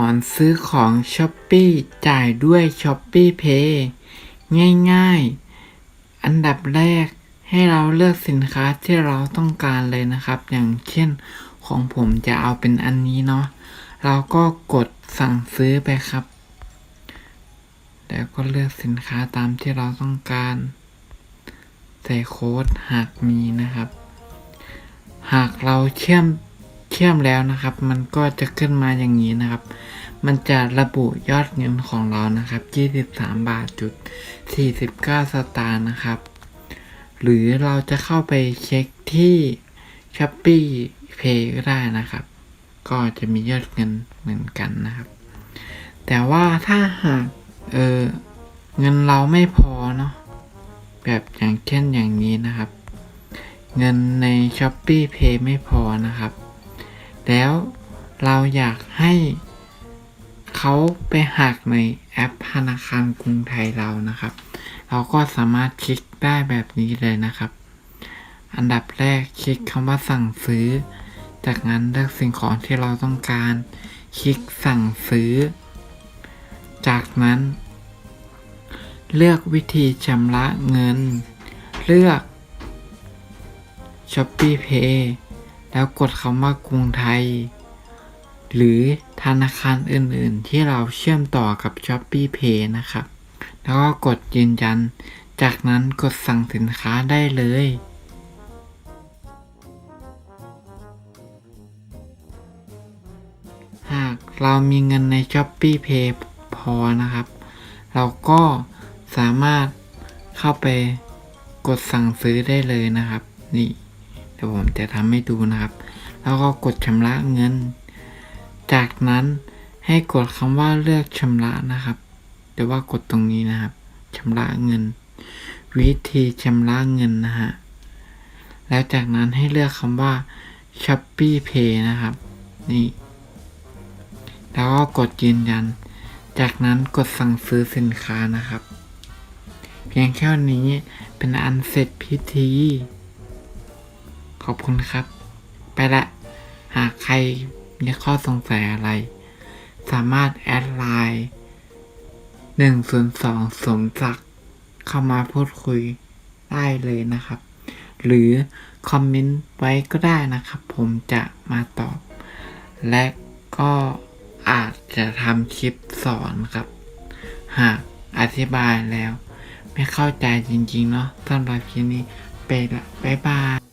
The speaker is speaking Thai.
อนซื้อของ s h อ p e e จ่ายด้วย s h อ p e e Pay ง่ายๆ อันดับแรกให้เราเลือกสินค้าที่เราต้องการเลยนะครับ อย่างเช่นของผมจะเอาเป็นอันนี้เนาะเราก็กดสั่งซื้อไปครับ แล้วก็เลือกสินค้าตามที่เราต้องการ ใส่โค้ดหากมีนะครับ หากเราเชื่อม เชื่อมแล้วนะครับ มันก็จะขึ้นมาอย่างนี้นะครับ มันจะระบุยอดเงินของเรานะครับ 23 บาทจุด 49 สตางค์นะครับ หรือเราจะเข้าไปเช็คที่ s h อ p e e Pay ก็ได้นะครับ ก็จะมียอดเงินเหมือนกันนะครับ แต่ว่าถ้าหากเออเงินเราไม่พอเนาะแบบอย่างเช่นอย่างนี้นะครับ เงินใน s h อ p e e Pay ไม่พอนะครับ แล้วเราอยากให้เขาไปหักในแอปธนาคารกรุงไทยเรานะครับ เราก็สามารถคลิกได้แบบนี้เลยนะครับ อันดับแรกคลิกคำว่าสั่งซื้อ จากนั้นเลือกสิ่งของที่เราต้องการ คลิกสั่งซื้อ จากนั้น เลือกวิธีชำระเงิน เลือก s h o p e e Pay แล้วกดคำว่ากรุงไทย หรือธนาคารอื่นๆ ที่เราเชื่อมต่อกับ s h o p e e Pay นะครับ แล้วก็กดยืนยัน จากนั้นกดสั่งสินค้าได้เลยหากเรามีเงินใน s h o p e e Pay พอนะครับ เราก็สามารถเข้าไปกดสั่งซื้อได้เลยนะครับ นี่ เดี๋ยวผมจะทำให้ดูนะครับ แล้วก็กดชำระเงิน จากนั้นให้กดคำว่าเลือกชำระนะครับเดี๋ยวว่ากดตรงนี้นะครับชำระเงิน วิธีชำระเงินนะฮะแล้วจากนั้นให้เลือกคำว่า Shopee Pay นะครับ นี่ แล้วก็กดยืนยัน จากนั้นกดสั่งซื้อสินค้านะครับ เพียงแค่นี้เป็นอันเสร็จพิธี ขอบคุณครับ ไปละ หากใครมีข้อสงสัยอะไร สามารถแอดไลน์102สมศักดิ์เข้ามาพูดคุยได้เลยนะครับ หรือคอมเมนต์ไว้ก็ได้นะครับ ผมจะมาตอบ และก็อาจจะทำคลิปสอนครับ หากอธิบายแล้ว ไม่เข้าใจจริงๆเนาะสำหรับคลิปนี้ไปละบ๊ายบาย